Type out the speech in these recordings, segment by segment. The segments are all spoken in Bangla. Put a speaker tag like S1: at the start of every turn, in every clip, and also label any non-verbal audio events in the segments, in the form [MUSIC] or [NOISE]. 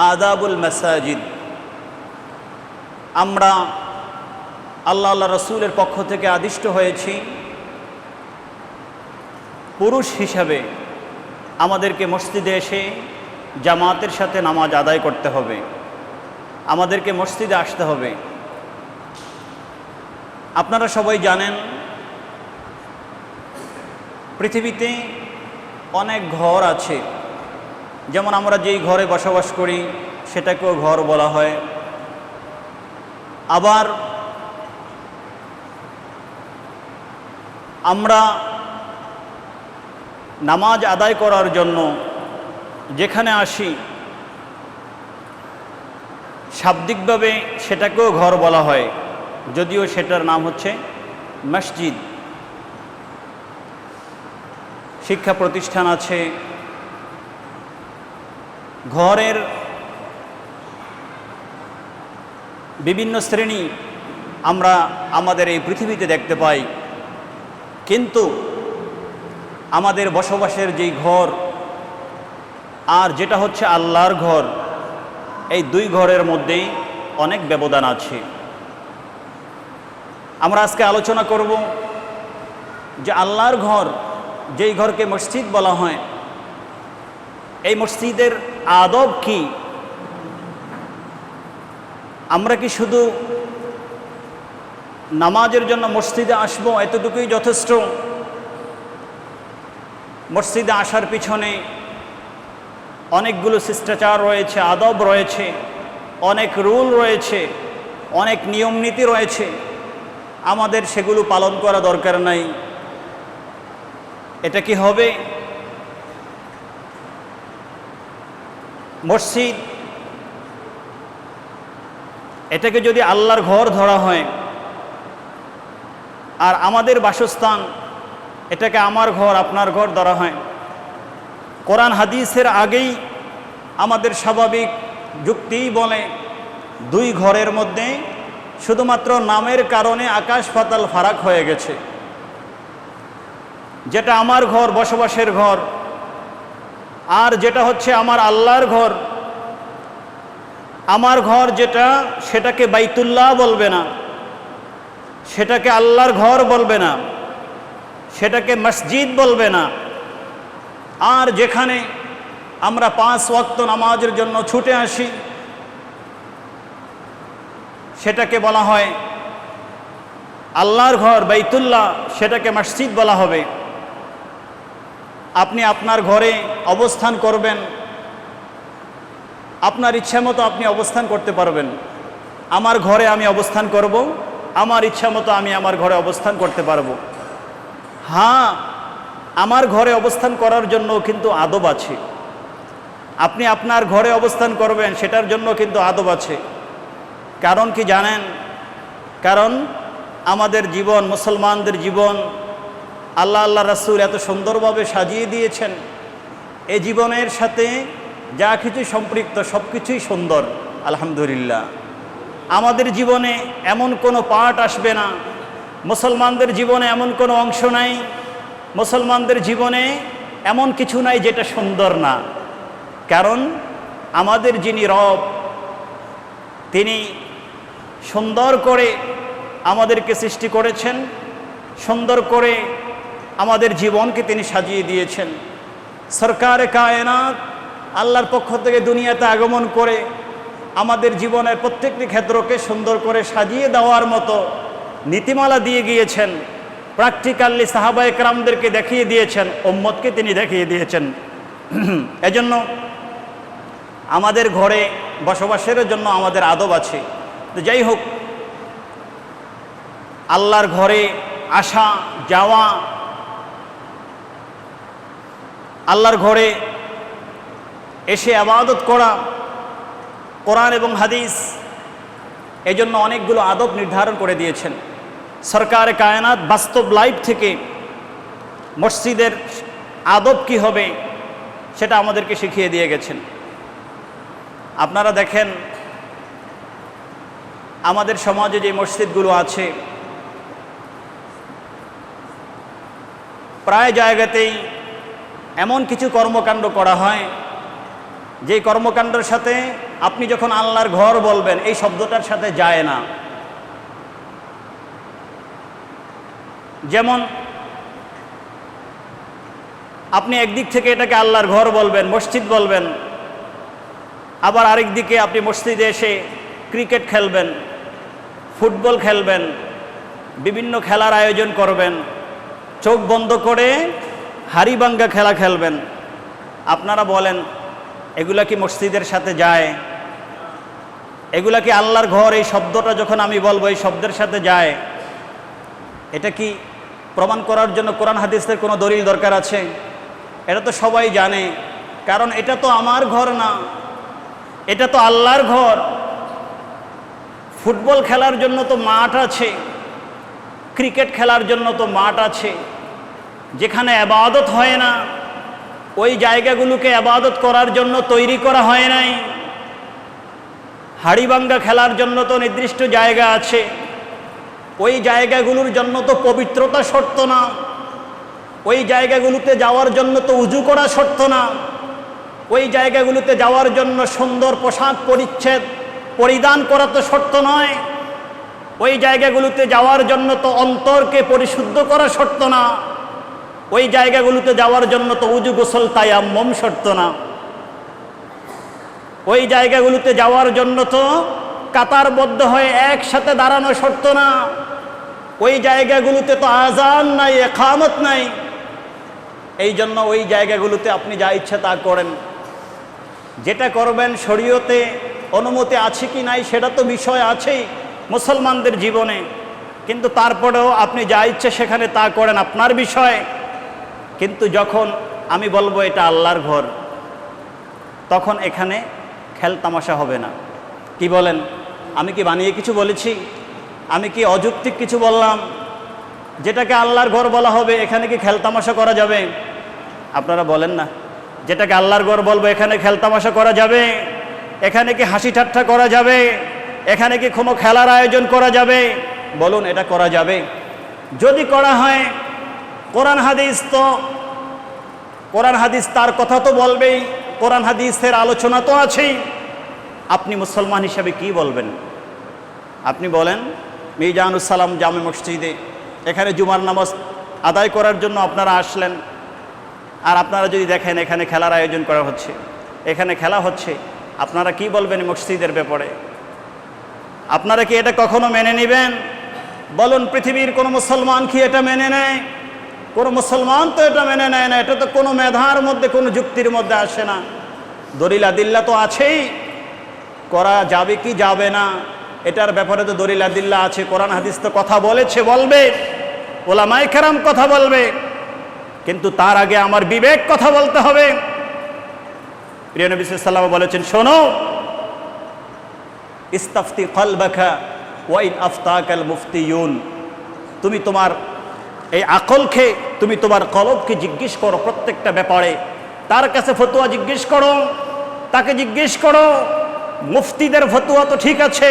S1: আদাবুল মাসাজিদ। আমরা আল্লাহ আল্লাহ রসুলের পক্ষ থেকে আদিষ্ট হয়েছি। পুরুষ হিসাবে আমাদেরকে মসজিদে এসে জামাতের সাথে নামাজ আদায় করতে হবে। আমাদেরকে মসজিদে আসতে হবে। আপনারা সবাই জানেন, পৃথিবীতে অনেক ঘর আছে। যেমন আমরা যেই ঘরে বসবাস করি, সেটাকেও ঘর বলা হয়। আবার আমরা নামাজ আদায় করার জন্য যেখানে আসি, শাব্দিকভাবে সেটাকেও ঘর বলা হয়। যদিও সেটার নাম হচ্ছে মসজিদ। শিক্ষা প্রতিষ্ঠান আছে। ঘরের বিভিন্ন শ্রেণি আমরা আমাদের এই পৃথিবীতে দেখতে পাই। কিন্তু আমাদের বসবাসের যেই ঘর, আর যেটা হচ্ছে আল্লাহর ঘর, এই দুই ঘরের মধ্যেই অনেক ব্যবধান আছে। আমরা আজকে আলোচনা করব যে আল্লাহর ঘর, যেই ঘরকে মসজিদ বলা হয় এই মসজিদের আদব কি? আমরা কি শুধু নামাজের জন্য মসজিদে আসব এতটুকুই যথেষ্ট? মসজিদে আসার পিছনে অনেকগুলো শিষ্টাচার রয়েছে, আদব রয়েছে, অনেক রুল রয়েছে, অনেক নিয়ম নীতি রয়েছে। আমাদের সেগুলো পালন করা দরকার নাই। এটা কি হবে? মসজিদ, এটাকে যদি আল্লাহর ঘর ধরা হয়, আর আমাদের বাসস্থান, এটাকে আমার ঘর, আপনার ঘর ধরা হয়। কোরআন, হাদিসের আগেই আমাদের স্বাভাবিক যুক্তিই বলে, দুই ঘরের মধ্যে শুধুমাত্র নামের কারণে আকাশ পাতাল ফারাক হয়ে গেছে। যেটা আমার ঘর, বসবাসের ঘর আর যেটা হচ্ছে আমার আল্লাহর ঘর, আমার ঘর যেটা সেটাকে বাইতুল্লাহ বলবে না, সেটাকে আল্লাহর ঘর বলবে না, সেটাকে মসজিদ বলবে না। আর যেখানে আমরা পাঁচ ওয়াক্ত নামাজের জন্য ছুটে আসি, সেটাকে বলা হয় আল্লাহর ঘর, বাইতুল্লাহ, সেটাকে মসজিদ বলা হবে। আপনি আপনার ঘরে অবস্থান করবেন। আপনার ইচ্ছা মতো আপনি অবস্থান করতে পারবেন। আমার ঘরে আমি অবস্থান করব, আমার ইচ্ছা মতো আমি আমার ঘরে অবস্থান করতে পারব। হ্যাঁ আমার ঘরে অবস্থান করার জন্য কিন্তু আদব আছে। আপনি আপনার ঘরে অবস্থান করবেন, সেটার জন্য কিন্তু আদব আছে। কারণ কি জানেন? কারণ আমাদের জীবন, মুসলমানদের জীবন আল্লাহ আল্লাহ রাসুল এত সুন্দরভাবে সাজিয়ে দিয়েছেন। এ জীবনের সাথে যা কিছু সম্পৃক্ত সব কিছুই সুন্দর, আলহামদুলিল্লাহ। আমাদের জীবনে এমন কোনো পার্ট আসবে না। মুসলমানদের জীবনে এমন কোনো অংশ নাই। মুসলমানদের জীবনে এমন কিছু নাই যেটা সুন্দর না। কারণ আমাদের যিনি রব, তিনি সুন্দর করে আমাদেরকে সৃষ্টি করেছেন, সুন্দর করে আমাদের জীবনকে তিনি সাজিয়ে দিয়েছেন। সরকার, কায়নাত, আল্লাহর পক্ষ থেকে দুনিয়াতে আগমন করে আমাদের জীবনের প্রত্যেকটি ক্ষেত্রকে সুন্দর করে সাজিয়ে দেওয়ার মতো নীতিমালা দিয়ে গিয়েছেন। প্র্যাকটিক্যালি সাহাবা একরামদেরকে দেখিয়ে দিয়েছেন ওম্মদকে তিনি দেখিয়ে দিয়েছেন। [CLEARS THROAT] এজন্য আমাদের ঘরে বসবাসের জন্য আমাদের আদব আছে। তো যাই হোক, আল্লাহর ঘরে আসা, যাওয়া আল্লাহর ঘরে এসে আবাদত করা, কোরআন এবং হাদিস এজন্য অনেকগুলো আদব নির্ধারণ করে দিয়েছেন। সরকার, কায়নাত, বাস্তব লাইফ থেকে মসজিদের আদব কি হবে সেটা আমাদেরকে শিখিয়ে দিয়ে গেছেন। আপনারা দেখেন, আমাদের সমাজে যে মসজিদগুলো আছে, প্রায় জায়গাতেই এমন কিছু কর্মকাণ্ড করা হয়, যে কর্মকাণ্ডের সাথে আপনি যখন আল্লাহর ঘর বলবেন, এই শব্দটার সাথে যায় না। যেমন, আপনি একদিক থেকে এটাকে আল্লাহর ঘর বলবেন, মসজিদ বলবেন, আবার আরেক দিকে আপনি মসজিদে এসে ক্রিকেট খেলবেন, ফুটবল খেলবেন, বিভিন্ন খেলার আয়োজন করবেন, চোখ বন্ধ করে হারিবাঙ্গা খেলা খেলবেন। আপনারা বলেন, এগুলা কি মসজিদের সাথে যায়? এগুলা কি আল্লাহর ঘর? এই শব্দটা যখন আমি বলব, এই শব্দের সাথে যায়। এটা কি প্রমাণ করার জন্য কোরআন হাদিসের কোনো দলিল দরকার আছে? এটা তো সবাই জানে, কারণ এটা তো আমার ঘর না। এটা তো আল্লাহর ঘর। ফুটবল খেলার জন্য তো মাঠ আছে, ক্রিকেট খেলার জন্য তো মাঠ আছে। যেখানে আবাদত হয় না, ওই জায়গাগুলোকে আবাদত করার জন্য তৈরি করা হয় নাই। হাড়িবাঙ্গা খেলার জন্য তো নির্দিষ্ট জায়গা আছে। ওই জায়গাগুলোর জন্য তো পবিত্রতা শর্ত না। ওই জায়গাগুলোতে যাওয়ার জন্য তো উজু করা শর্ত না। ওই জায়গাগুলোতে যাওয়ার জন্য সুন্দর পোশাক পরিচ্ছেদ পরিধান করা তো শর্ত নয়। ওই জায়গাগুলোতে যাওয়ার জন্য তো অন্তরকে পরিশুদ্ধ করা শর্ত না। ওই জায়গাগুলোতে যাওয়ার জন্য তো উজু গোসল তায়াম্মম শর্ত না। ওই জায়গাগুলোতে যাওয়ার জন্য তো কাতারবদ্ধ হয়ে একসাথে দাঁড়ানো শর্ত না। ওই জায়গাগুলোতে তো আজান নাই, একামত নাই। এই জন্য ওই জায়গাগুলোতে আপনি যা ইচ্ছা তা করেন। যেটা করবেন শরীয়তে অনুমতি আছে কি নাই, সেটা তো বিষয় আছেই মুসলমানদের জীবনে। কিন্তু তারপরেও আপনি যা ইচ্ছে সেখানে তা করেন, আপনার বিষয়। কিন্তু যখন আমি বলব এটা আল্লাহর ঘর, তখন এখানে খেল তামাশা হবে না। কি বলেন? আমি কি বানিয়ে কিছু বলেছি? আমি কি অযৌক্তিক কিছু বললাম? যেটাকে আল্লাহর ঘর বলা হবে, এখানে কি খেলতামাশা করা যাবে? আপনারা বলেন না। যেটাকে আল্লাহর ঘর বলব, এখানে খেলতামাশা করা যাবে? এখানে কি হাসি ঠাট্টা করা যাবে? এখানে কি কোনো খেলার আয়োজন করা যাবে? বলুন, এটা করা যাবে? যদি করা হয় কোরআন হাদিস তো, কোরআন হাদিস তার কথা তো বলবেই, কোরআন হাদিসের আলোচনা তো আছেই। আপনি মুসলমান হিসাবে কি বলবেন? আপনি বলেন মিজানুসালাম জামে মসজিদে, এখানে জুমার নামাজ আদায় করার জন্য আপনারা আসলেন, আর আপনারা যদি দেখেন এখানে খেলার আয়োজন করা হচ্ছে, এখানে খেলা হচ্ছে, আপনারা কি বলবেন মসজিদের ব্যাপারে? আপনারা কি এটা কখনো মেনে নেবেন? বলুন, পৃথিবীর কোনো মুসলমান কি এটা মেনে নেয়? কোনো মুসলমান তো এটা মেনে নেয় না, এটা তো কোনো মেধার মধ্যে, কোনো যুক্তির মধ্যে আসে না। দলিল আদিল্লা তো আছেই। করা যাবে কি যাবে না, এটার ব্যাপারে তো দলিল আদিল্লা আছে, কোরআন হাদিস তো কথা বলেছে, বলবে। ওলামাই কেরাম কথা বলবে। কিন্তু তার আগে আমার বিবেক কথা বলতে হবে। প্রিয় নবী সাল্লাম বলেছেন, শোনো, ইস্তাফতি কলবাখা ওয়াইন আফতাকাল মুফতিউন। তুমি তোমার এই আকলকে তুমি তোমার কলবকে জিজ্ঞেস করো প্রত্যেকটা ব্যাপারে। তার কাছে ফতুয়া জিজ্ঞেস করো, তাকে জিজ্ঞেস করো, মুফতিদের ফতুয়া তো ঠিক আছে,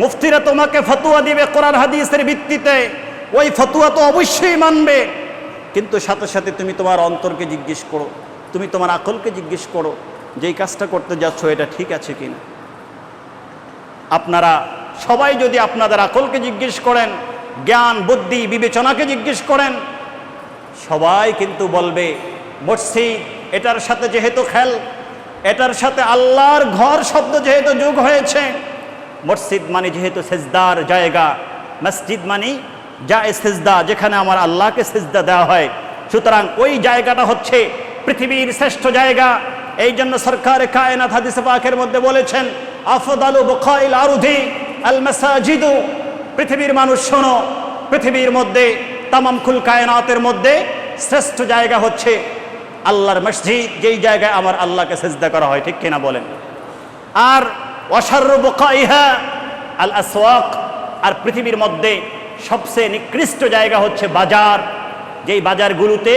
S1: মুফতিরা তোমাকে ফতুয়া দিবে কোরআন হাদিসের ভিত্তিতে, ওই ফতুয়া তো অবশ্যই মানবে। কিন্তু সাথে সাথে তুমি তোমার অন্তরকে জিজ্ঞেস করো, তুমি তোমার আকলকে জিজ্ঞেস করো যে এই কাজটা করতে যাচ্ছ, এটা ঠিক আছে কিনা। আপনারা সবাই যদি আপনাদের আকলকে জিজ্ঞেস করেন জ্ঞান, বুদ্ধি, বিবেচনাকে জিজ্ঞেস করেন। সবাই কিন্তু বলবে মসজিদ এটার সাথে যেহেতু খেল, এটার সাথে আল্লাহর ঘর শব্দ যেহেতু যোগ হয়েছে মসজিদ মানে যেহেতু সেজদার জায়গা, মসজিদ মানে যা সেজদা, যেখানে আমার আল্লাহকে সেজদা দেওয়া হয়। সুতরাং ওই জায়গাটা হচ্ছে পৃথিবীর শ্রেষ্ঠ জায়গা। এই জন্য সরকার কায়নাত হাদিস পাকের মধ্যে বলেছেন, আফদালু বখাইল আরুধি আল মাসাজিদু পৃথিবীর মানুষ, শোনো, পৃথিবীর মধ্যে, তামাম খুল কায়নাতের মধ্যে শ্রেষ্ঠ জায়গা হচ্ছে আল্লাহর মসজিদ, যেই জায়গায় আমার আল্লাহকে সেজদা করা হয়, ঠিক কিনা বলেন? আর অসার্য বকাইহা আল আসওয়াক, আর পৃথিবীর মধ্যে সবচেয়ে নিকৃষ্ট জায়গা হচ্ছে বাজার, যেই বাজারগুলোতে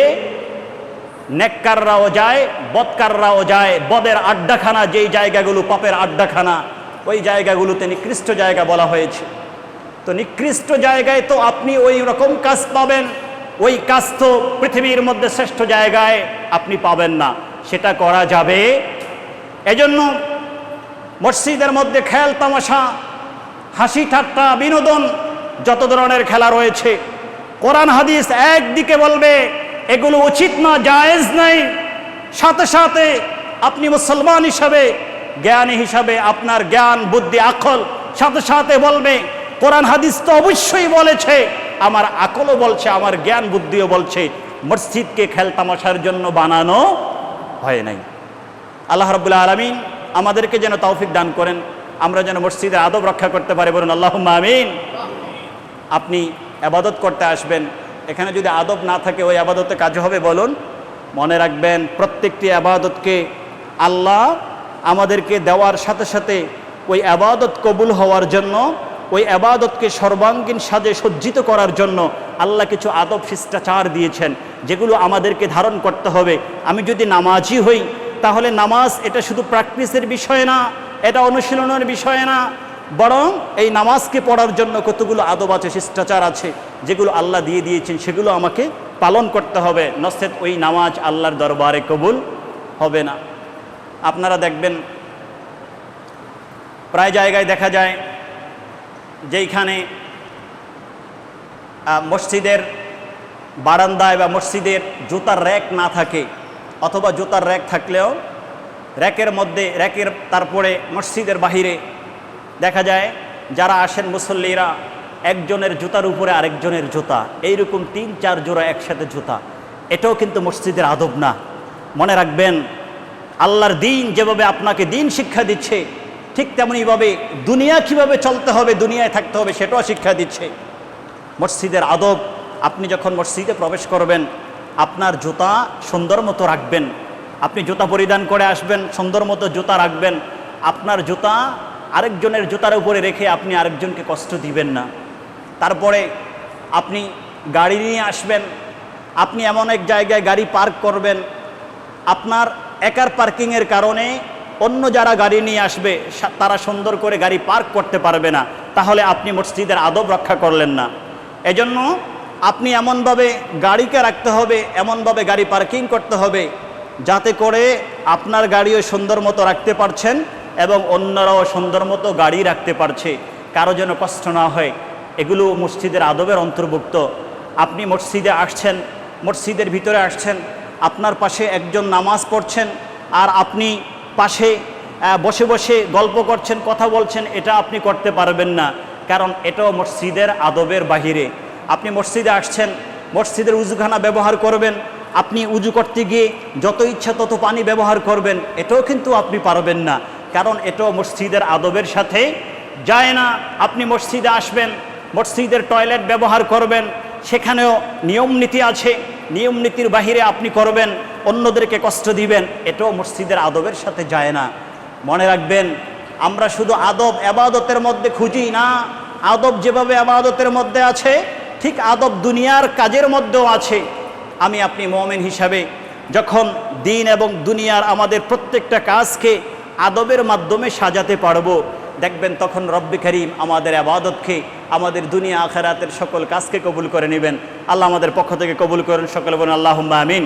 S1: নেককাররাও যায়, বৎকাররাও যায়, বদের আড্ডাখানা, যেই জায়গাগুলো পাপের আড্ডাখানা, ওই জায়গাগুলোতে নিকৃষ্ট জায়গা বলা হয়েছে। তো নিকৃষ্ট জায়গায় তো আপনি ওই রকম কাজ পাবেন। ওই কাজ তো পৃথিবীর মধ্যে শ্রেষ্ঠ জায়গায় আপনি পাবেন না। সেটা করা যাবে। এজন্য মসজিদের মধ্যে খেল, তামাশা, হাসি, ঠাট্টা, বিনোদন যত ধরনের খেলা রয়েছে, কোরআন, হাদিস একদিকে বলবে, এগুলো উচিত না, জায়েজ নাই। সাথে সাথে আপনি মুসলমান হিসাবে, জ্ঞানী হিসাবে আপনার জ্ঞান, বুদ্ধি, আখল সাথে সাথে বলবে কোরআন হাদিস তো অবশ্যই বলেছে। আমার আকলও বলছে, আমার জ্ঞান বুদ্ধিও বলছে, মসজিদকে খেলতামাশার জন্য বানানো হয় নাই। আল্লাহ রবুল্লা আলমিন আমাদেরকে যেন তৌফিক দান করেন, আমরা যেন মসজিদের আদব রক্ষা করতে পারি। বলুন আল্লাহ আমিন। আপনি আবাদত করতে আসবেন। এখানে যদি আদব না থাকে, ওই আবাদতে কাজ হবে বলুন। মনে রাখবেন, প্রত্যেকটি আবাদতকে আল্লাহ আমাদেরকে দেওয়ার সাথে সাথে ওই আবাদত কবুল হওয়ার জন্য ওই আবাদতকে সর্বাঙ্গীন সাজে সজ্জিত করার জন্য আল্লাহ কিছু আদব শিষ্টাচার দিয়েছেন, যেগুলো আমাদেরকে ধারণ করতে হবে। আমি যদি নামাজি হই, তাহলে নামাজ এটা শুধু প্র্যাকটিসের বিষয় না, এটা অনুশীলনের বিষয় না, বরং এই নামাজকে পড়ার জন্য কতগুলো আদব আছে, শিষ্টাচার আছে, যেগুলো আল্লাহ দিয়ে দিয়েছেন, সেগুলো আমাকে পালন করতে হবে। নচেত ওই নামাজ আল্লাহর দরবারে কবুল হবে না। আপনারা দেখবেন, প্রায় জায়গায় দেখা যায় যেইখানে মসজিদের বারান্দায় বা মসজিদের জুতার র্যাক না থাকে, অথবা জুতার র্যাক থাকলেও র্যাকের মধ্যে, র্যাকের তারপরে মসজিদের বাহিরে দেখা যায়, যারা আসেন মুসল্লিরা, একজনের জুতার উপরে আরেকজনের জুতা, এইরকম তিন, চার জোড়া একসাথে জুতা। এটাও কিন্তু মসজিদের আদব না। মনে রাখবেন, আল্লাহর দিন যেভাবে আপনাকে দিন শিক্ষা দিচ্ছে ঠিক তেমনইভাবে দুনিয়া কীভাবে চলতে হবে, দুনিয়ায় থাকতে হবে সেটাও শিক্ষা দিচ্ছে। মসজিদের আদব, আপনি যখন মসজিদে প্রবেশ করবেন, আপনার জুতা সুন্দর মতো রাখবেন, আপনি জুতা পরিধান করে আসবেন, সুন্দর মতো জুতা রাখবেন, আপনার জুতা আরেকজনের জুতার উপরে রেখে আপনি আরেকজনকে কষ্ট দিবেন না। তারপরে আপনি গাড়ি নিয়ে আসবেন, আপনি এমন এক জায়গায় গাড়ি পার্ক করবেন, আপনার একার পার্কিংয়ের কারণে অন্য যারা গাড়ি নিয়ে আসবে তারা সুন্দর করে গাড়ি পার্ক করতে পারবে না। তাহলে আপনি মসজিদের আদব রক্ষা করলেন না। এজন্য আপনি এমনভাবে গাড়িকে রাখতে হবে, এমনভাবে গাড়ি পার্কিং করতে হবে, যাতে করে আপনার গাড়িও সুন্দর মতো রাখতে পারছেন এবং অন্যরাও সুন্দর মতো গাড়ি রাখতে পারছে। কারও যেন কষ্ট না হয়, এগুলো মসজিদের আদবের অন্তর্ভুক্ত। আপনি মসজিদে আসছেন, মসজিদের ভিতরে আসছেন, আপনার পাশে একজন নামাজ পড়ছেন, আর আপনি পাশে বসে বসে গল্প করছেন, কথা বলছেন, এটা আপনি করতে পারবেন না। কারণ এটাও মসজিদের আদবের বাহিরে। আপনি মসজিদে আসছেন, মসজিদের উজুখানা ব্যবহার করবেন, আপনি উজু করতে গিয়ে যত ইচ্ছা তত পানি ব্যবহার করবেন, এটাও কিন্তু আপনি পারবেন না। কারণ এটাও মসজিদের আদবের সাথে যায় না। আপনি মসজিদে আসবেন, মসজিদের টয়লেট ব্যবহার করবেন, সেখানেও নিয়ম নীতি আছে। নিয়ম নীতির বাহিরে আপনি করবেন, অন্যদেরকে কষ্ট দিবেন, এটাও মসজিদের আদবের সাথে যায় না। মনে রাখবেন, আমরা শুধু আদব আবাদতের মধ্যে খুঁজি না, আদব যেভাবে আবাদতের মধ্যে আছে, ঠিক আদব দুনিয়ার কাজের মধ্যেও আছে। আমি আপনি মোমেন হিসাবে যখন দিন এবং দুনিয়ার আমাদের প্রত্যেকটা কাজকে আদবের মাধ্যমে সাজাতে পারব, দেখবেন তখন রব্বি করিম আমাদের আবাদতকে আমাদের দুনিয়া আখেরাতের সকল কাজকে কবুল করে নেবেন। আল্লাহ আমাদের পক্ষ থেকে কবুল করেন। সকলে বলুন আল্লাহ আমিন।